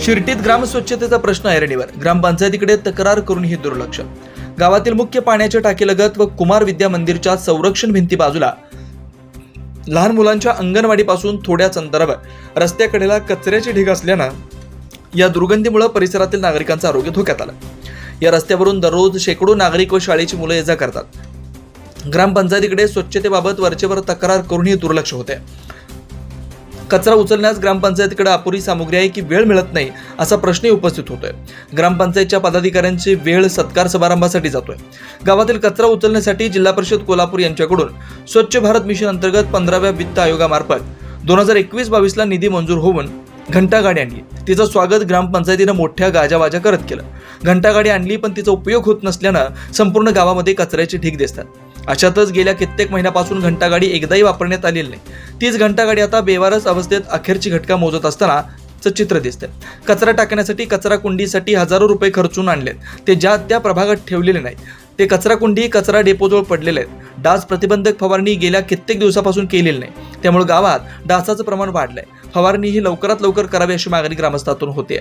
शिर्टीत ग्रामस्वच्छतेचा प्रश्न ऐरणीवर ग्रामपंचायतीकडे तक्रार करूनही दुर्लक्ष. गावातील मुख्य पाण्याच्या टाकीलगत व कुमार विद्या मंदिरच्या संरक्षण भिंती बाजूला लहान मुलांच्या अंगणवाडीपासून थोड्याच अंतरावर रस्त्याकडेला कचऱ्याची ढीग असल्यानं या दुर्गंधीमुळे परिसरातील नागरिकांचं आरोग्य धोक्यात आलं. या रस्त्यावरून दररोज शेकडो नागरिक व शाळेची मुलं ये जा करतात. ग्रामपंचायतीकडे स्वच्छतेबाबत वरचेवर तक्रार करूनही दुर्लक्ष होते कचरा उचलण्यास ग्रामपंचायतीकडे अपुरी सामुग्री आहे की वेळ मिळत नाही असा प्रश्नही उपस्थित होतोय. ग्रामपंचायतच्या पदाधिकाऱ्यांची वेळ सत्कार समारंभासाठी जातोय. गावातील कचरा उचलण्यासाठी जिल्हा परिषद कोल्हापूर यांच्याकडून स्वच्छ भारत मिशन अंतर्गत पंधराव्या वित्त आयोगामार्फत दोन हजार एकवीस बावीसला निधी मंजूर होऊन घंटागाडी आणली. तिचं स्वागत ग्रामपंचायतीनं मोठ्या गाजावाजा करत केलं. घंटागाडी आणली पण तिचा उपयोग होत नसल्यानं संपूर्ण गावामध्ये कचऱ्याचे ढीग दिसतात. अशातच गेल्या कित्येक महिन्यापासून घंटागाडी एकदाही वापरण्यात आलेली नाही. तीच घंटागाडी आता बेवारस अवस्थेत अखेरची घटका मोजत असताना चित्र दिसते कचरा टाकण्यासाठी कचरा कुंडीसाठी हजारो रुपये खर्चून आणलेत. ते ज्या त्या प्रभागात ठेवलेले नाही ते कचरा कुंडी कचरा डेपोजवळ पडलेले आहेत. डास प्रतिबंधक फवारणी गेल्या कित्येक दिवसापासून केलेली नाही. त्यामुळे गावात डासाचं प्रमाण वाढलंय. फवारणी ही लवकरात लवकर करावी अशी मागणी ग्रामस्थातून होते